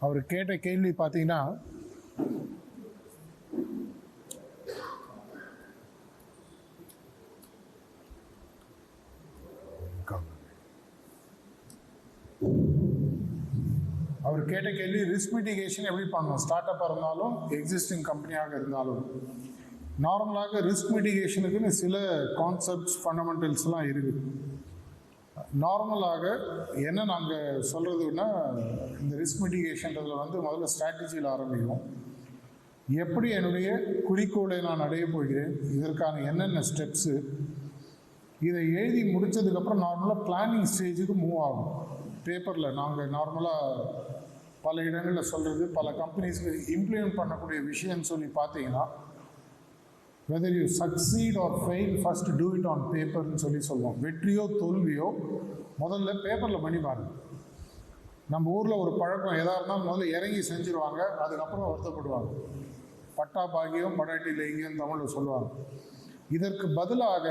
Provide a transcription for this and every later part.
அவர் கேட்ட கேள்வி பார்த்தீங்கன்னா அவர் கேட்ட கேள்வி ரிஸ்க் மிட்டிகேஷன் எப்படி பண்ணணும் ஸ்டார்ட் அப்பாக இருந்தாலும் எக்ஸிஸ்டிங் கம்பெனியாக இருந்தாலும். நார்மலாக ரிஸ்க் மிட்டிகேஷனுக்குன்னு சில கான்செப்ட்ஸ் ஃபண்டமெண்டல்ஸ்லாம் இருக்குது நார்மலாக என்ன நாங்கள் சொல்கிறதுன்னா இந்த ரிஸ்க் மிட்டிகேஷன்றதில் வந்து முதல்ல ஸ்ட்ராட்டஜியில் ஆரம்பிக்கும் எப்படி என்னுடைய குறிக்கோளை நான் அடைய போகிறேன்? இதற்கான என்னென்ன ஸ்டெப்ஸு இதை எழுதி முடித்ததுக்கப்புறம் நார்மலாக பிளானிங் ஸ்டேஜுக்கு மூவ் ஆகும். பேப்பரில் நாங்கள் நார்மலாக பல இடங்களில் சொல்கிறது பல கம்பெனிஸ்க்கு இம்ப்ளிமெண்ட் பண்ணக்கூடிய விஷயம்னு சொல்லி பார்த்தீங்கன்னா whether you succeed or fail first do it on பேப்பர்னு சொல்லி சொல்லுவோம். வெற்றியோ தோல்வியோ முதல்ல பேப்பரில் பண்ணி பாருங்க. நம்ம ஊரில் ஒரு பழக்கம் எதாக இருந்தாலும் முதல்ல இறங்கி செஞ்சுருவாங்க அதுக்கப்புறம் வருத்தப்படுவாங்க. பட்டா பாகியம் படாட்டியில் எங்கேயும் தமிழில் சொல்லுவாங்க. இதற்கு பதிலாக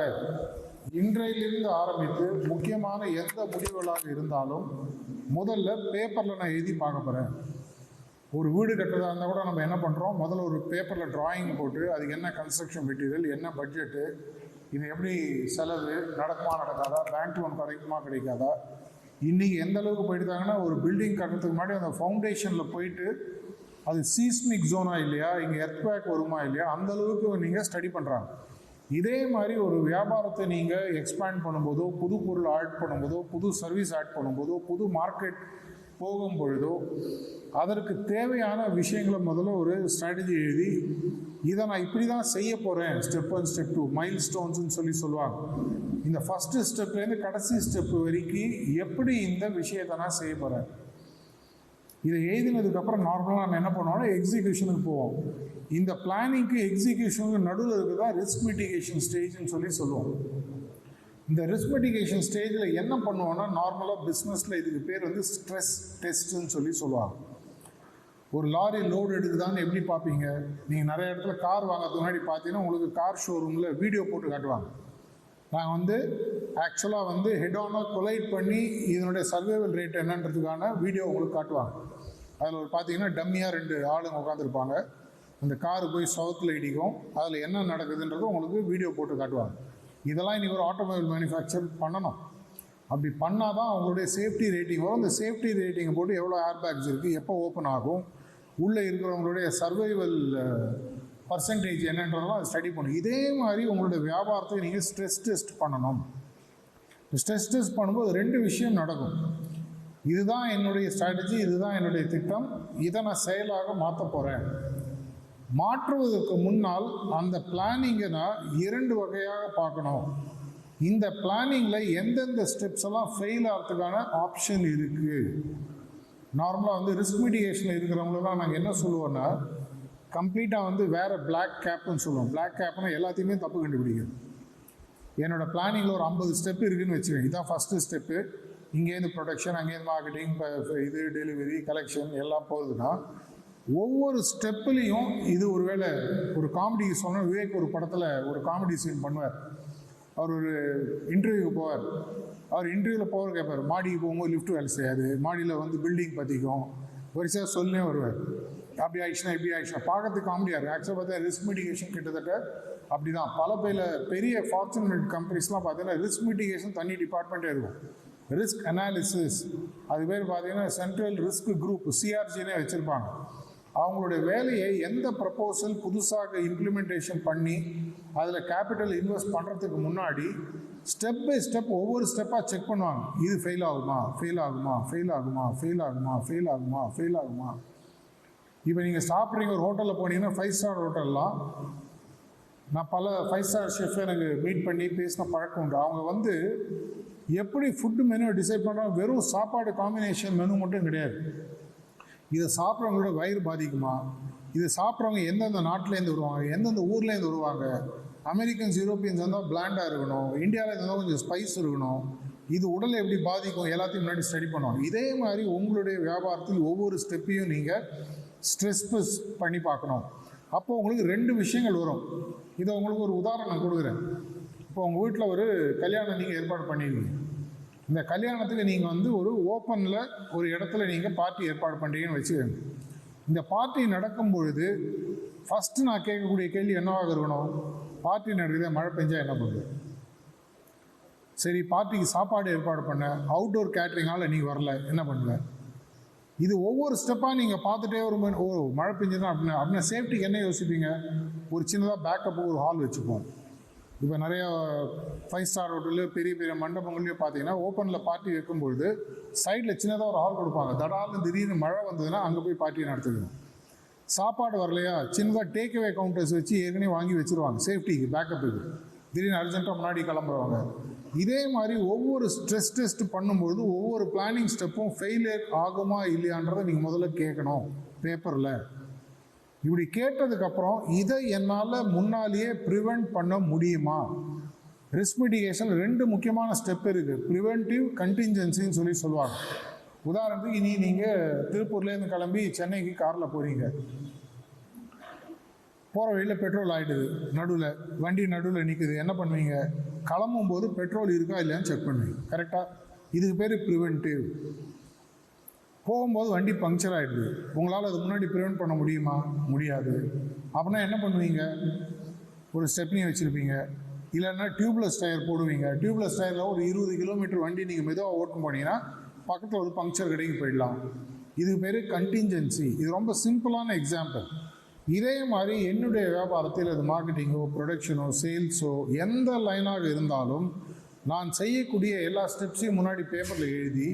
இன்றையிலிருந்து ஆரம்பித்து முக்கியமான எந்த முடிவுகளாக இருந்தாலும் முதல்ல பேப்பரில் நான் எழுதி பார்க்க போகிறேன் ஒரு வீடு கட்டுறதா இருந்தால் கூட நம்ம என்ன பண்ணுறோம் முதல்ல ஒரு பேப்பரில் டிராயிங் போட்டு அதுக்கு என்ன கன்ஸ்ட்ரக்ஷன் மெட்டீரியல் என்ன பட்ஜெட்டு இது எப்படி செலவு நடக்குமா நடக்காதா பேங்க் லோன் கிடைக்குமா கிடைக்காதா? இன்றைக்கி எந்த அளவுக்கு போயிட்டாங்கன்னா ஒரு பில்டிங் கட்டுறதுக்கு முன்னாடி அந்த ஃபவுண்டேஷனில் போயிட்டு அது சீஸ்மிக் ஜோனா இல்லையா? இங்கே எர்த்வேக் வருமா இல்லையா? அந்த அளவுக்கு நீங்கள் ஸ்டடி பண்ணுறாங்க இதே மாதிரி ஒரு வியாபாரத்தை நீங்கள் எக்ஸ்பேண்ட் பண்ணும்போதோ புது பொருள் ஆட் பண்ணும்போதோ புது சர்வீஸ் ஆட் பண்ணும்போதோ புது மார்க்கெட் போகும் பொழுதோ அதற்கு தேவையான விஷயங்களை முதல்ல ஒரு ஸ்ட்ராட்டஜி எழுதி இதை நான் இப்படி தான் செய்ய போகிறேன் step one step two mile ஸ்டோன்ஸ்னு சொல்லி சொல்லுவாங்க. இந்த ஃபஸ்ட்டு ஸ்டெப்லேருந்து கடைசி ஸ்டெப் வரைக்கும் எப்படி இந்த விஷயத்தை நான் செய்ய போகிறேன் இதை எழுதினதுக்கப்புறம் நார்மலாக நம்ம என்ன பண்ணுவோம்னா எக்ஸிக்யூஷனுக்கு போவோம். இந்த பிளானிங்க்கு எக்ஸிக்யூஷனுக்கு நடுவில் இருக்குதா ரிஸ்க் மிட்டிகேஷன் ஸ்டேஜ்னு சொல்லி சொல்லுவோம். இந்த ரிஸ்க் மெடிகேஷன் ஸ்டேஜில் என்ன பண்ணுவோன்னா நார்மலாக பிஸ்னஸில் இதுக்கு பேர் வந்து ஸ்ட்ரெஸ் டெஸ்ட்டுன்னு சொல்லி சொல்லுவாங்க. ஒரு லாரி லோடு எடுக்குதான்னு எப்படி பார்ப்பீங்க? நீங்கள் நிறைய இடத்துல கார் வாங்குறதுக்கு முன்னாடி பார்த்தீங்கன்னா உங்களுக்கு கார் ஷோரூமில் வீடியோ போட்டு காட்டுவாங்க. நாங்கள் வந்து ஆக்சுவலாக வந்து ஹெட் கொலைட் பண்ணி இதனுடைய சர்வைவல் ரேட் என்னன்றதுக்கான வீடியோ உங்களுக்கு காட்டுவாங்க. அதில் ஒரு பார்த்தீங்கன்னா டம்மியாக ரெண்டு ஆளுங்க உட்காந்துருப்பாங்க அந்த கார் போய் சவுத்தில் இடிக்கும். அதில் என்ன நடக்குதுன்றது உங்களுக்கு வீடியோ போட்டு காட்டுவாங்க. இதெல்லாம் இன்றைக்கி ஒரு ஆட்டோமொபைல் மேனுஃபேக்சர் பண்ணணும். அப்படி பண்ணால் தான் அவங்களுடைய சேஃப்டி ரேட்டிங் வரும். அந்த சேஃப்டி ரேட்டிங்கை போட்டு எவ்வளோ ஏர் பேக்ஸ் இருக்குது எப்போ ஓப்பன் ஆகும் உள்ளே இருக்கிறவங்களுடைய சர்வைவல் பர்சன்டேஜ் என்னன்றதெல்லாம் ஸ்டடி பண்ணும் இதே மாதிரி உங்களுடைய வியாபாரத்தை நீங்கள் ஸ்ட்ரெஸ் டெஸ்ட் பண்ணணும். ஸ்ட்ரெஸ் டெஸ்ட் பண்ணும்போது ரெண்டு விஷயம் நடக்கும். இதுதான் என்னுடைய ஸ்ட்ராட்டஜி இதுதான் என்னுடைய திட்டம். இதை நான் செயலாக மாற்ற போகிறேன் மாற்றுவதற்கு முன்னால் அந்த பிளானிங்கை நான் இரண்டு வகையாக பார்க்கணும். இந்த பிளானிங்கில் எந்தெந்த ஸ்டெப்ஸ் எல்லாம் ஃபெயில் ஆகிறதுக்கான ஆப்ஷன் இருக்குது நார்மலாக வந்து ரிஸ்க் மிட்டிகேஷனில் இருக்கிறவங்களெல்லாம் நாங்கள் என்ன சொல்லுவோன்னா கம்ப்ளீட்டாக வந்து வேறு பிளாக் கேப்னு சொல்லுவோம். பிளாக் கேப்னா எல்லாத்தையுமே தப்பு கண்டுபிடிக்கிறது என்னோடய பிளானிங்கில் ஒரு ஐம்பது ஸ்டெப் இருக்குதுன்னு வச்சுக்கோங்க. இதான் ஃபஸ்ட்டு ஸ்டெப்பு இங்கேருந்து ப்ரொடக்ஷன் அங்கேருந்து மார்க்கெட்டிங் இது டெலிவரி கலெக்ஷன் எல்லாம் போகுதுன்னா ஒவ்வொரு ஸ்டெப்புலேயும் இது ஒரு வேளை ஒரு காமெடி சொன்ன விவேக் ஒரு படத்தில் ஒரு காமெடி சீன் பண்ணுவார். அவர் ஒரு இன்டர்வியூக்கு போவார். அவர் இன்டர்வியூவில் போகிற கேட்பார். மாடிக்கு போகும்போது லிஃப்ட் வேலை செய்யாது. மாடியில் வந்து பில்டிங் பற்றிக்கும் வரிசையாக சொல்லே வருவார். அப்படி ஆயிடுச்சுன்னா இப்படி ஆயிடுச்சுன்னா. பார்க்கறதுக்கு காமெடியாக இருக்கும். ஆக்சுவலாக பார்த்தா ரிஸ்க் மிட்டிகேஷன் கிட்டத்தட்ட அப்படி தான் பல பேர் பெரிய ஃபார்ச்சுனேட் கம்பெனிஸ்லாம் பார்த்தீங்கன்னா ரிஸ்க் மிட்டிகேஷன் தனி டிபார்ட்மெண்ட்டே இருக்கும். ரிஸ்க் அனாலிசிஸ் அது பேர் பார்த்தீங்கன்னா சென்ட்ரல் ரிஸ்க் குரூப் சிஆர்ஜினே வச்சுருப்பாங்க. அவங்களுடைய வேலையை எந்த ப்ரப்போசல் புதுசாக இம்ப்ளிமெண்டேஷன் பண்ணி அதில் கேபிட்டல் இன்வெஸ்ட் பண்ணுறதுக்கு முன்னாடி ஸ்டெப் பை ஸ்டெப் ஒவ்வொரு ஸ்டெப்பாக செக் பண்ணுவாங்க. இது ஃபெயில் ஆகுமா ஃபெயில் ஆகுமா ஃபெயில் ஆகுமா ஃபெயில் ஆகுமா ஃபெயில் ஆகுமா ஃபெயில் ஆகுமா. இப்போ நீங்கள் சாப்பிட்றீங்க ஒரு ஹோட்டலில் போனீங்கன்னா ஃபைவ் ஸ்டார் ஹோட்டல்லாம் நான் பல ஃபைவ் ஸ்டார் ஷெஃப் எனக்கு மீட் பண்ணி பேசின பழக்கம் உண்டு. அவங்க வந்து எப்படி ஃபுட்டு மெனு டிசைட் பண்ணுறாங்க வெறும் சாப்பாடு காம்பினேஷன் மெனு மட்டும் கிடையாது. இதை சாப்பிட்றவங்களோட வயிறு பாதிக்குமா? இதை சாப்பிட்றவங்க எந்தெந்த நாட்டிலேருந்து வருவாங்க? எந்தெந்த ஊர்லேருந்து வருவாங்க? அமெரிக்கன்ஸ் யூரோப்பியன்ஸ் வந்தால் பிளாண்டாக இருக்கணும். இந்தியாவில் இருந்தால் கொஞ்சம் ஸ்பைஸ் இருக்கணும். இது உடலை எப்படி பாதிக்கும்? எல்லாத்தையும் முன்னாடி ஸ்டடி பண்ணணும். இதே மாதிரி உங்களுடைய வியாபாரத்தில் ஒவ்வொரு ஸ்டெப்பையும் நீங்கள் ஸ்ட்ரெஸ் பண்ணி பார்க்கணும். அப்போ உங்களுக்கு ரெண்டு விஷயங்கள் வரும். இதை உங்களுக்கு ஒரு உதாரணம் கொடுக்குறேன். இப்போ உங்கள் வீட்டில் ஒரு கல்யாணம் நீங்கள் ஏற்பாடு பண்ணிடுவீங்க இந்த கல்யாணத்துக்கு நீங்கள் வந்து ஒரு ஓப்பனில் ஒரு இடத்துல நீங்கள் பார்ட்டி ஏற்பாடு பண்ணுறீங்கன்னு வச்சுக்கோங்க. இந்த பார்ட்டி நடக்கும் பொழுது ஃபஸ்ட்டு நான் கேட்கக்கூடிய கேள்வி என்னவாக இருக்கணும்? பார்ட்டி நடக்குது மழை பெஞ்சால் என்ன பண்ணுது சரி பார்ட்டிக்கு சாப்பாடு ஏற்பாடு பண்ண அவுட்டோர் கேட்ரிங்கால் நீ வரல என்ன பண்ணுவ? இது ஒவ்வொரு ஸ்டெப்பாக நீங்கள் பார்த்துட்டே ஒரு ஓ மழை பெஞ்சுதான் அப்படின்னு அப்படின்னா சேஃப்டிக்கு என்ன யோசிப்பீங்க? ஒரு சின்னதாக பேக்கப் ஒரு ஹால் வச்சுப்போம். இப்போ நிறைய ஃபைவ் ஸ்டார் ஹோட்டலு பெரிய பெரிய மண்டபங்கள்லையும் பார்த்தீங்கன்னா ஓப்பனில் பார்ட்டி வைக்கும்பொழுது சைடில் சின்னதாக ஒரு ஹால் கொடுப்பாங்க. தடால்னு திடீர்னு மழை வந்ததுன்னா அங்கே போய் பார்ட்டியை நடத்திக்கணும் சாப்பாடு வரலையா? சின்னதாக டேக் அவே கவுண்டர்ஸ் வச்சு ஏற்கனவே வாங்கி வச்சுருவாங்க. சேஃப்டிக்கு பேக்கப்புக்கு திடீர்னு அர்ஜென்ட்டாக முன்னாடி கிளம்புறவங்க. இதே மாதிரி ஒவ்வொரு ஸ்ட்ரெஸ் டெஸ்ட் பண்ணும்பொழுது ஒவ்வொரு பிளானிங் ஸ்டெப்பும் ஃபெயிலியர் ஆகுமா இல்லையான்றதை நீங்கள் முதல்ல கேட்கணும். பேப்பரில் இப்படி கேட்டதுக்கப்புறம் இதை என்னால் முன்னாலேயே ப்ரிவெண்ட் பண்ண முடியுமா? ரிஸ்க் மிடிகேஷன் ரெண்டு முக்கியமான ஸ்டெப் இருக்குது ப்ரிவென்டிவ் கண்டிஞ்சன்சின்னு சொல்லி சொல்லுவாங்க. உதாரணத்துக்கு இனி நீங்கள் திருப்பூர்லேருந்து கிளம்பி சென்னைக்கு காரில் போகிறீங்க போகிற வழியில் பெட்ரோல் ஆகிடுது நடுவில் வண்டி நடுவில் நிற்குது என்ன பண்ணுவீங்க? கிளம்பும் போது பெட்ரோல் இருக்கா இல்லையான்னு செக் பண்ணுவீங்க. கரெக்டாக இதுக்கு பேர் ப்ரிவென்டிவ் போகும்போது வண்டி பங்க்சர் ஆகிடுது உங்களால் அது முன்னாடி ப்ரிவென்ட் பண்ண முடியுமா? முடியாது. அப்படின்னா என்ன பண்ணுவீங்க? ஒரு ஸ்டெப்னி வச்சுருப்பீங்க. இல்லைன்னா டியூப்லெஸ் டயர் போடுவீங்க. டியூப்லெஸ் டயரில் ஒரு இருபது கிலோமீட்டர் வண்டி நீங்கள் மெதுவாக ஓட்டும் போனீங்கன்னா பக்கத்தில் ஒரு பங்க்சர் கடைக்கு போயிடலாம். இது பேர் கண்டிஞ்சன்சி இது ரொம்ப சிம்பிளான எக்ஸாம்பிள் இதே மாதிரி என்னுடைய வியாபாரத்தில் அது மார்க்கெட்டிங்கோ ப்ரொடக்ஷனோ சேல்ஸோ எந்த லைனாக இருந்தாலும் நான் செய்யக்கூடிய எல்லா ஸ்டெப்ஸையும் முன்னாடி பேப்பரில் எழுதி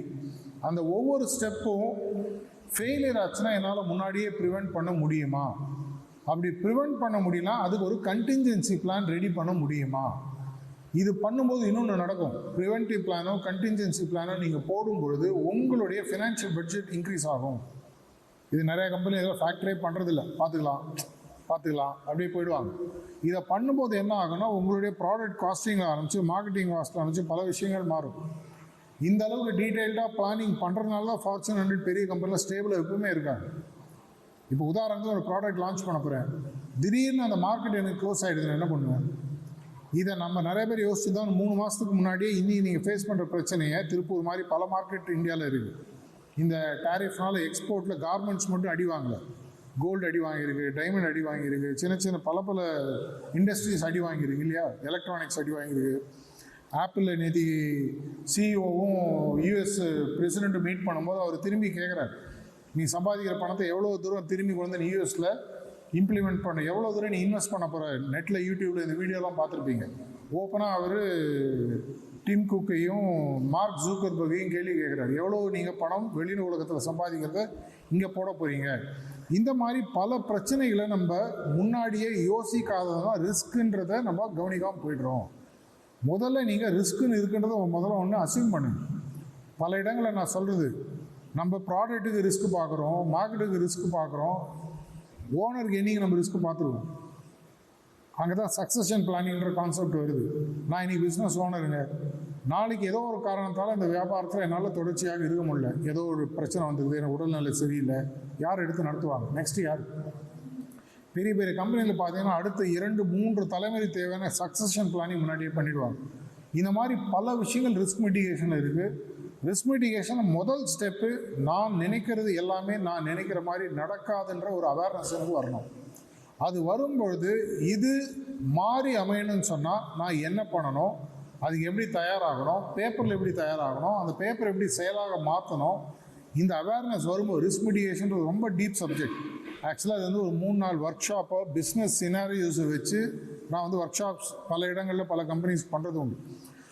அந்த ஒவ்வொரு ஸ்டெப்பும் ஃபெயிலியர் ஆச்சுன்னா என்னால் முன்னாடியே ப்ரிவெண்ட் பண்ண முடியுமா? அப்படி ப்ரிவெண்ட் பண்ண முடியல அதுக்கு ஒரு கண்டிஞ்சன்சி பிளான் ரெடி பண்ண முடியுமா? இது பண்ணும்போது இன்னொன்று நடக்கும். ப்ரிவென்டிவ் பிளானோ கண்டிஞ்சன்சி பிளானோ நீங்கள் போடும் பொழுது உங்களுடைய ஃபினான்ஷியல் பட்ஜெட் இன்க்ரீஸ் ஆகும். இது நிறைய கம்பெனி ஏதோ ஃபேக்ட்ரியே பண்ணுறதில்ல பார்த்துக்கலாம். பார்த்துக்கலாம். அப்படியே போயிடுவாங்க. இதை பண்ணும்போது என்ன ஆகும்னா உங்களுடைய ப்ராடக்ட் காஸ்டிங் ஆரம்பிச்சு மார்க்கெட்டிங் காஸ்ட் ஆரம்பிச்சு பல விஷயங்கள் மாறும். இந்த அளவுக்கு டீட்டெயில்டாக பிளானிங் பண்ணுறதுனால தான் ஃபார்ச்சூன் ஹண்ட்ரட் பெரிய கம்பெனியில் ஸ்டேபிளாக எப்பவுமே இருக்காங்க. இப்போ உதாரணத்துக்கு ஒரு ப்ராடக்ட் லான்ச் பண்ண போகிறேன் திடீர்னு அந்த மார்க்கெட் எனக்கு க்ளோஸ் ஆகிடுதுன்னு என்ன பண்ணுவேன்? இதை நம்ம நிறைய பேர் யோசிச்சு தான் மூணு மாதத்துக்கு முன்னாடியே இன்னி நீங்கள் ஃபேஸ் பண்ணுற பிரச்சனையை திருப்பூர் மாதிரி பல மார்க்கெட் இந்தியாவில் இருக்குது இந்த டேரிஃப்னால எக்ஸ்போர்ட்டில் கார்மெண்ட்ஸ் மட்டும் அடி வாங்கலை. கோல்டு அடி வாங்கியிருக்கு டைமண்ட் அடி வாங்கியிருக்கு சின்ன சின்ன பல பல இண்டஸ்ட்ரீஸ் அடி வாங்கியிருக்கு இல்லையா? எலக்ட்ரானிக்ஸ் அடி வாங்கியிருக்கு. ஆப்பிள் நேற்று சிஇஓவும் யூஎஸ் பிரசிடெண்ட்டும் மீட் பண்ணும்போது அவர் திரும்பி கேட்குறாரு நீ சம்பாதிக்கிற பணத்தை எவ்வளோ தூரம் திரும்பி கொண்டு வந்து நீ யூஎஸில் இம்ப்ளிமெண்ட் பண்ண எவ்வளோ தூரம் நீ இன்வெஸ்ட் பண்ண போகிற நெட்டில் யூடியூப்பில் இந்த வீடியோலாம் பார்த்துருப்பீங்க. ஓப்பனாக அவர் டிம் குக்கையும் மார்க் ஜூக்கர்பர்கையும் கேள்வி கேட்குறாரு எவ்வளோ நீங்கள் பணம் வெளி உலகத்தில் சம்பாதிக்கிறத இங்கே போட போகிறீங்க இந்த மாதிரி பல பிரச்சனைகளை நம்ம முன்னாடியே யோசிக்காததான் ரிஸ்க்குன்றதை நம்ம கவனிக்காமல் போய்ட்றோம். முதல்ல நீங்கள் ரிஸ்க்குன்னு இருக்குன்றதை முதல்ல ஒன்று அசியூம் பண்ணுங்க. பல இடங்களில் நான் சொல்கிறது நம்ம ப்ராடக்ட்டுக்கு ரிஸ்க் பார்க்குறோம் மார்க்கெட்டுக்கு ரிஸ்க் பார்க்குறோம் ஓனருக்கு என்றைக்கு நம்ம ரிஸ்க் பார்த்துருவோம் அங்கே தான் சக்ஸஷன் பிளானிங்கிற கான்செப்ட் வருது. நான் இன்னைக்கு பிஸ்னஸ் ஓனருங்க நாளைக்கு ஏதோ ஒரு காரணத்தால் இந்த வியாபாரத்தில் என்னால் தொடர்ச்சியாக இருக்க முடியல. ஏதோ ஒரு பிரச்சனை வந்துருது எனக்கு உடல்நிலை சரியில்லை. யார் எடுத்து நடத்துவாங்க? நெக்ஸ்ட் யார்? பெரிய பெரிய கம்பெனியில் பார்த்தீங்கன்னா அடுத்த இரண்டு மூன்று தலைமுறை தேவையான சக்ஸஷன் பிளானிங் முன்னாடியே பண்ணிடுவாங்க. இந்த மாதிரி பல விஷயங்கள் ரிஸ்க் மெடிகேஷன் இருக்குது ரிஸ்க் மெடிகேஷன் முதல் ஸ்டெப்பு நான் நினைக்கிறது எல்லாமே நான் நினைக்கிற மாதிரி நடக்காதுன்ற ஒரு அவேர்னஸ் எனக்கு வரணும். அது வரும்பொழுது இது மாறி அமையணும்னு சொன்னால் நான் என்ன பண்ணணும்? அதுக்கு எப்படி தயாராகணும்? பேப்பரில் எப்படி தயாராகணும்? அந்த பேப்பர் எப்படி செயலாக மாற்றணும் இந்த அவேர்னஸ் வரும்போது ரிஸ்க் மிட்டிகேஷன் ரொம்ப டீப் சப்ஜெக்ட் ஆக்சுவலாக அது வந்து ஒரு மூணு நாள் ஒர்க் ஷாப்போ பிஸ்னஸ் சினாரியோஸை வச்சு நான் வந்து ஒர்க் ஷாப்ஸ் பல இடங்களில் பல கம்பெனிஸ் பண்ணுறது உண்டு.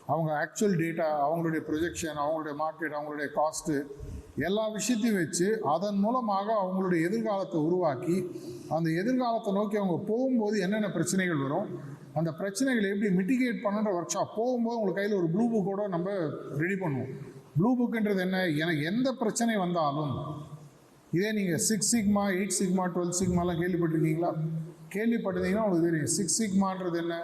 அவங்க ஆக்சுவல் டேட்டா அவங்களுடைய ப்ரொஜெக்ஷன் அவங்களுடைய மார்க்கெட் அவங்களுடைய காஸ்ட்டு எல்லா விஷயத்தையும் வச்சு அதன் மூலமாக அவங்களுடைய எதிர்காலத்தை உருவாக்கி அந்த எதிர்காலத்தை நோக்கி அவங்க போகும்போது என்னென்ன பிரச்சனைகள் வரும் அந்த பிரச்சனைகளை எப்படி மிட்டிகேட் பண்ணுற ஒர்க் ஷாப் போகும்போது உங்களுக்கு கையில் ஒரு ப்ளூ புக்கோட நம்ம ரெடி பண்ணுவோம். ப்ளூ புக்குன்றது என்ன? எனக்கு எந்த பிரச்சனை வந்தாலும் இதே நீங்கள் six sigma eight sigma twelve சிக்மாலாம் கேள்விப்பட்டிருக்கீங்களா? கேள்விப்பட்டிருந்தீங்கன்னா உங்களுக்கு தெரியும். சிக்ஸ் சிக்மான்றது என்ன?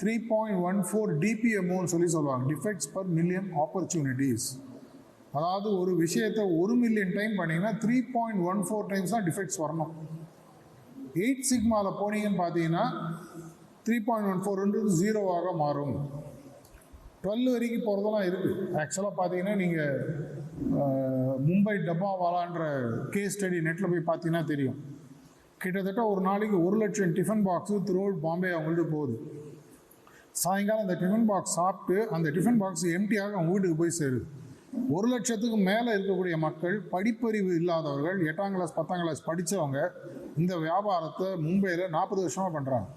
த்ரீ பாயிண்ட் ஒன் ஃபோர் டிபிஎம்ஓன்னு சொல்லி சொல்லுவாங்க. டிஃபெக்ட்ஸ் பர் மில்லியன் ஆப்பர்ச்சுனிட்டிஸ் அதாவது ஒரு விஷயத்தை ஒரு மில்லியன் டைம் பண்ணிங்கன்னா three point one four times தான் டிஃபெக்ட்ஸ் வரணும். எயிட் சிக்மாவில் போனீங்கன்னு பார்த்தீங்கன்னா த்ரீ பாயிண்ட் ஒன் ஃபோர்ன்றது ஜீரோவாக மாறும். டுவெல் வரைக்கும் போகிறதெல்லாம் இருக்குது ஆக்சுவலாக பார்த்தீங்கன்னா நீங்கள் மும்பை டப்பாவாலான்ற கேஸ் ஸ்டடி நெட்டில் போய் பார்த்தீங்கன்னா தெரியும். கிட்டத்தட்ட ஒரு நாளைக்கு ஒரு லட்சம் டிஃபன் பாக்ஸு திருவோல் பாம்பே அவங்கள்ட்ட போகுது. சாயங்காலம் அந்த டிஃபன் பாக்ஸ் சாப்பிட்டு அந்த டிஃபன் பாக்ஸ் எம்டியாக அவங்க வீட்டுக்கு போய் சேருது. ஒரு லட்சத்துக்கு மேலே இருக்கக்கூடிய மக்கள் படிப்பறிவு இல்லாதவர்கள் எட்டாம் கிளாஸ் பத்தாம் கிளாஸ் படித்தவங்க இந்த வியாபாரத்தை மும்பையில் நாற்பது வருஷமாக பண்ணுறாங்க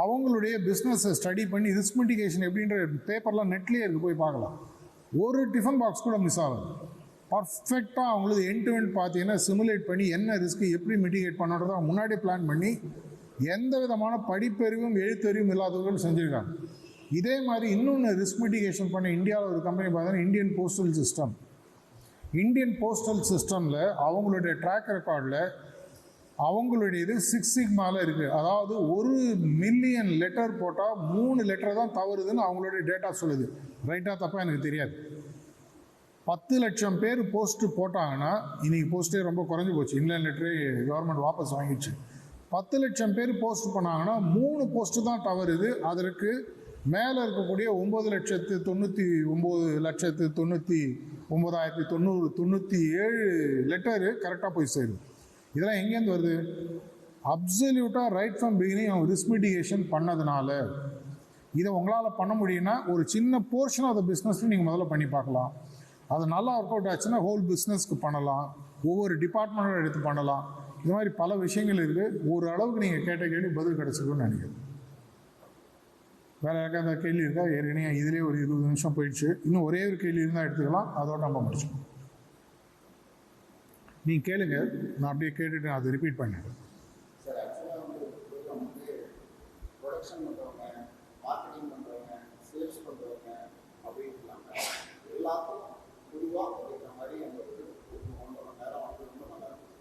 அவங்களுடைய பிஸ்னஸை ஸ்டடி பண்ணி ரிஸ்க் மிட்டிகேஷன் எப்படின்ற பேப்பர்லாம் நெட்லேயே இருக்குது போய் பார்க்கலாம். ஒரு டிஃபன் பாக்ஸ் கூட மிஸ் ஆகுது. பர்ஃபெக்டாக அவங்களது என் டு எண்ட் பார்த்தீங்கன்னா சிமுலேட் பண்ணி என்ன ரிஸ்க்கு எப்படி மிட்டிகேட் பண்ணுறதோ முன்னாடி பிளான் பண்ணி எந்த விதமான படிப்பறிவும் எழுத்தறிவும் இல்லாதவர்கள் செஞ்சுருக்காங்க. இதே மாதிரி இன்னொன்று ரிஸ்க் மிட்டிகேஷன் பண்ண இந்தியாவில் ஒரு கம்பெனி பார்த்தீங்கன்னா Indian postal system Indian postal சிஸ்டமில் அவங்களுடைய ட்ராக் ரெக்கார்டில் அவங்களுடைய இது சிக்ஸ் சிக்மால இருக்குது அதாவது ஒரு மில்லியன் லெட்டர் போட்டால் மூணு லெட்டர் தான் தவறுதுன்னு அவங்களுடைய டேட்டா சொல்லுது. ரைட்டாக தப்பாக எனக்கு தெரியாது. பத்து லட்சம் பேர் போஸ்ட் போட்டாங்கன்னா இன்னைக்கு போஸ்ட்டே ரொம்ப குறைஞ்சி போச்சு. இன்லைன் லெட்டரே கவர்மெண்ட் வாபஸ் வாங்கிடுச்சு. பத்து லட்சம் பேர் போஸ்ட் பண்ணாங்கன்னா மூணு போஸ்ட்டு தான் தவறுது. அதற்கு மேலே இருக்கக்கூடிய ஒம்பது லட்சத்து தொண்ணூற்றி ஒம்பது லட்சத்து தொண்ணூற்றி ஒம்பதாயிரத்தி தொண்ணூறு தொண்ணூற்றி ஏழு லெட்டரு கரெக்டாக போய் சேருது. இதெல்லாம் எங்கேருந்து வருது? அப்சல்யூட்டாக ரைட் ஃப்ரம் பிகினிங் அவங்க ரிஸ்க் மிட்டிகேஷன் பண்ணதுனால. இதை உங்களால் பண்ண முடியும்னா ஒரு சின்ன போர்ஷன் ஆஃப் த பிஸ்னஸ் நீங்கள் முதல்ல பண்ணி பார்க்கலாம். அது நல்லா ஒர்க் அவுட் ஆச்சுன்னா ஹோல் பிஸ்னஸ்க்கு பண்ணலாம். ஒவ்வொரு டிபார்ட்மெண்ட்டும் எடுத்து பண்ணலாம். இது மாதிரி பல விஷயங்கள் இருக்குது ஒரு அளவுக்கு நீங்கள் கேட்ட கேள்வி பதில் கிடச்சிருக்குன்னு நினைக்கிறேன். வேறு யாருக்காவது கேள்வி இருக்கா? ஏற்கனவே இதுலேயே ஒரு இருபது நிமிஷம் போயிடுச்சு. இன்னும் ஒரே ஒரு கேள்வி இருந்தால் எடுத்துக்கலாம். அதோட நம்ம முடிச்சோம் நீங்கள் கேளுங்க. நான் அப்படியே கேட்டுட்டு அதை ரிப்பீட் பண்ணிடுறேன் சார் ஆக்சுவலாக வந்து ப்ரோக்ராம் வந்து ப்ரொடக்ஷன் பண்ணுறவங்க மார்க்கெட்டிங் பண்ணுறவங்க சேல்ஸ் பண்ணுறவங்க அப்படின்னு இல்லாமல் எல்லாத்துக்கும் பொதுவாக அப்படிங்கிற மாதிரி அந்த ஒரு ஒரு ஒன்றரை மணி நேரம் வந்து ரொம்ப நல்லா இருக்கும்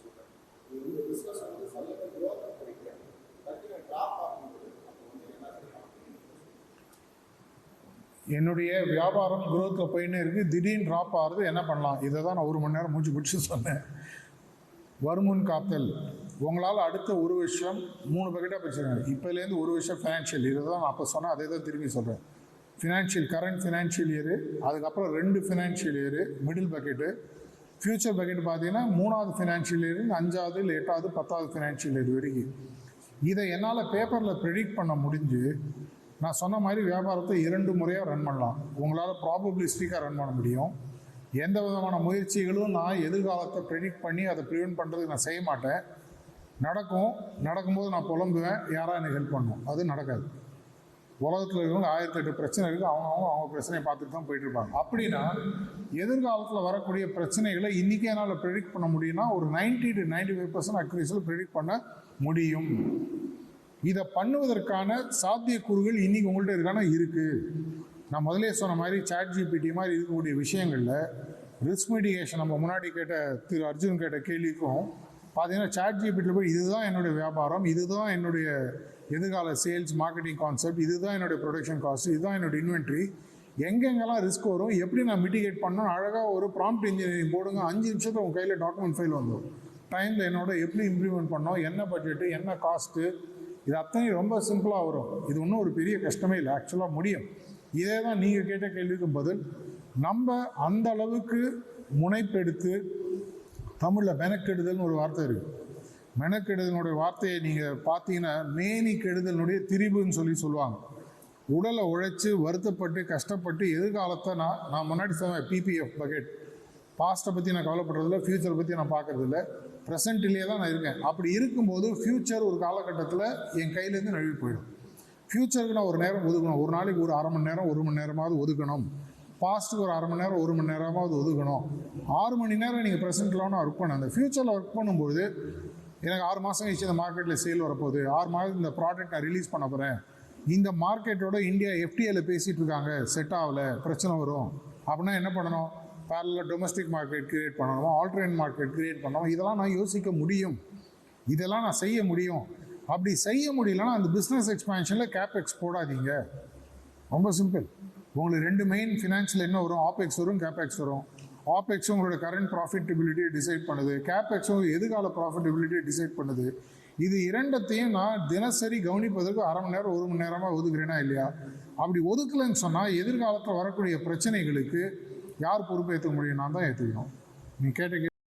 சூப்பர் இது வந்து பிஸ்னஸ் வந்து க்ரோத் டக்குனு ட்ராப் ஆகும்போது அப்போ வந்து என்ன என்னுடைய வியாபாரம் குரோத்தில் போயின்னு இருக்குது திடீர்னு ட்ராப் ஆகிறது என்ன பண்ணலாம்? இதை தான் நான் ஒரு மணி நேரம் மூச்சு பிடிச்சி சொன்னேன். வருமுன் காத்தல். உங்களால் அடுத்த ஒரு வருஷம் மூணு பக்கெட்டாக பிடிச்சிருக்காங்க இப்போலேருந்து ஒரு வருஷம் ஃபினான்ஷியல் இதை தான் நான் அப்போ சொன்னேன். அதே தான் திரும்பி சொல்கிறேன் ஃபினான்ஷியல் கரண்ட் ஃபினான்ஷியல் இயரு அதுக்கப்புறம் ரெண்டு financial year middle bucket future bucket பார்த்தீங்கன்னா மூணாவது ஃபினான்ஷியல் இயர் அஞ்சாவது இல்லை எட்டாவது பத்தாவது ஃபினான்ஷியல் இயர் வரைக்கும். இதை என்னால் பேப்பரில் ப்ரெடிக்ட் பண்ண முடிஞ்சு நான் சொன்ன மாதிரி வியாபாரத்தை இரண்டு முறையாக ரன் பண்ணலாம். உங்களால் ப்ராபபிலிஸ்டிக்காக ரன் பண்ண முடியும். எந்த விதமான முயற்சிகளும் நான் எதிர்காலத்தை ப்ரெடிக்ட் பண்ணி அதை ப்ரிவெண்ட் பண்ணுறதுக்கு நான் செய்ய மாட்டேன். நடக்கும். நடக்கும்போது நான் புலம்புவேன். யாராக எனக்கு ஹெல்ப் பண்ணும். அது நடக்காது. உலகத்தில் இருக்கவங்க ஆயிரத்தி எட்டு பிரச்சனை இருக்குது அவங்க அவங்க அவங்க பிரச்சனையை பார்த்துட்டு தான் போயிட்டு இருப்பாங்க அப்படின்னா எதிர்காலத்தில் வரக்கூடிய பிரச்சனைகளை இன்றைக்கே என்னால் ப்ரெடிக்ட் பண்ண முடியும்னா ஒரு 90 டு 95% ஃபைவ் பர்சன்ட் அக்யூரேசியில் ப்ரெடிக்ட் பண்ண முடியும். இதை பண்ணுவதற்கான சாத்தியக்கூறுகள் இன்றைக்கி உங்கள்கிட்ட இருக்கான? இருக்குது நான் முதலே சொன்ன மாதிரி சாட் ஜிபிடி மாதிரி இருக்கக்கூடிய விஷயங்களில் ரிஸ்க் மிட்டிகேஷன் நம்ம முன்னாடி கேட்ட திரு அர்ஜுன் கேட்ட கேள்விக்கும் பார்த்தீங்கன்னா சாட் ஜிபிடியில் போய் இதுதான் என்னுடைய வியாபாரம் இதுதான் என்னுடைய எதிர்கால சேல்ஸ் மார்க்கெட்டிங் கான்செப்ட் இதுதான் என்னுடைய ப்ரொடக்ஷன் காஸ்ட் இதுதான் என்னோட இன்வென்ட்ரி எங்கெங்கெல்லாம் ரிஸ்க் வரும் எப்படி நான் மிட்டிகேட் பண்ணணும் அழகாக ஒரு ப்ராம்ப்ட் இன்ஜினியரிங் போடுங்க. அஞ்சு நிமிஷத்தில் உங்கள் கையில் டாக்குமெண்ட் ஃபைல் வந்துடும். டைமில் என்னோட எப்படி இம்ப்ளிமெண்ட் பண்ணோம் என்ன பட்ஜெட்டு என்ன காஸ்ட்டு இது அத்தனையும் ரொம்ப சிம்பிளாக வரும். இது ஒன்றும் ஒரு பெரிய கஷ்டமே இல்லை ஆக்சுவலாக முடியும். இதே தான் நீங்கள் கேட்ட கேள்விக்கும் பதில். நம்ம அந்த அளவுக்கு முனைப்பெடுத்து தமிழில் மெனக்கெடுதல்னு ஒரு வார்த்தை இருக்குது மெனக்கெடுதலுடைய வார்த்தையை நீங்கள் பார்த்தீங்கன்னா மேனி கெடுதலுடைய திரிபுன்னு சொல்லி சொல்லுவாங்க. உடலை உழைச்சி வருத்தப்பட்டு கஷ்டப்பட்டு எதிர்காலத்தை நான் நான் முன்னாடி சொன்னேன் பிபிஎஃப் பக்கெட் பாஸ்ட்டை பற்றி நான் கவலைப்படுறதில்ல ஃப்யூச்சரை பற்றி நான் பார்க்குறதில்ல. ப்ரெசண்ட்லேயே தான் நான் இருக்கேன். அப்படி இருக்கும்போது ஃப்யூச்சர் ஒரு காலகட்டத்தில் என் கையிலேருந்து நழுவி போயிடும். ஃப்யூச்சருக்கு நான் ஒரு நேரம் ஒதுக்கணும். ஒரு நாளைக்கு ஒரு அரை மணி நேரம் ஒரு மணி நேரமாவது ஒதுக்கணும். பாஸ்ட்டுக்கு ஒரு அரை மணி நேரம் ஒரு மணி நேரமாவது ஒதுக்கணும். ஆறு மணி நேரம் நீங்கள் ப்ரெசென்ட்டில் நான் ஒர்க் பண்ண அந்த ஃப்யூச்சரில் ஒர்க் பண்ணும்போது எனக்கு ஆறு மாதம் கழிச்சு இந்த மார்க்கெட்டில் சேல் வரப்போகுது. ஆறு மாதம் இந்த ப்ராடக்ட் நான் ரிலீஸ் பண்ண போகிறேன் இந்த மார்க்கெட்டோட இந்தியா எஃப்டிஏல பேசிகிட்டு இருக்காங்க. செட் ஆகலை பிரச்சனை வரும். அப்படின்னா என்ன பண்ணணும்? பேரல டொமஸ்டிக் மார்க்கெட் கிரியேட் பண்ணணும்? ஆல்டர்னேட் மார்க்கெட் கிரியேட் பண்ணணும்? இதெல்லாம் நான் யோசிக்க முடியும். இதெல்லாம் நான் செய்ய முடியும். அப்படி செய்ய முடியலன்னா அந்த பிஸ்னஸ் எக்ஸ்பேன்ஷனில் கேப்எக்ஸ் போடாதீங்க. ரொம்ப சிம்பிள் உங்களுக்கு ரெண்டு மெயின் ஃபினான்ஷியல் என்ன வரும்? ஆப்எக்ஸ் வரும் கேப்எக்ஸ் வரும். ஆப்எக்ஸும் உங்களோட கரண்ட் ப்ராஃபிட்டபிலிட்டியை டிசைட் பண்ணுது. கேப்எக்ஸும் எதிர்கால ப்ராஃபிட்டபிலிட்டியை டிசைட் பண்ணுது. இது இரண்டத்தையும் நான் தினசரி கவனிப்பதற்கு அரை மணி நேரம் ஒரு மணி நேரமாக ஒதுக்குறேனா இல்லையா? அப்படி ஒதுக்கலைன்னு சொன்னால் எதிர்காலத்தில் வரக்கூடிய பிரச்சனைகளுக்கு யார் பொறுப்பேற்க முடியும்? நான் தான் ஏற்றுக்கணும் நீ கேட்ட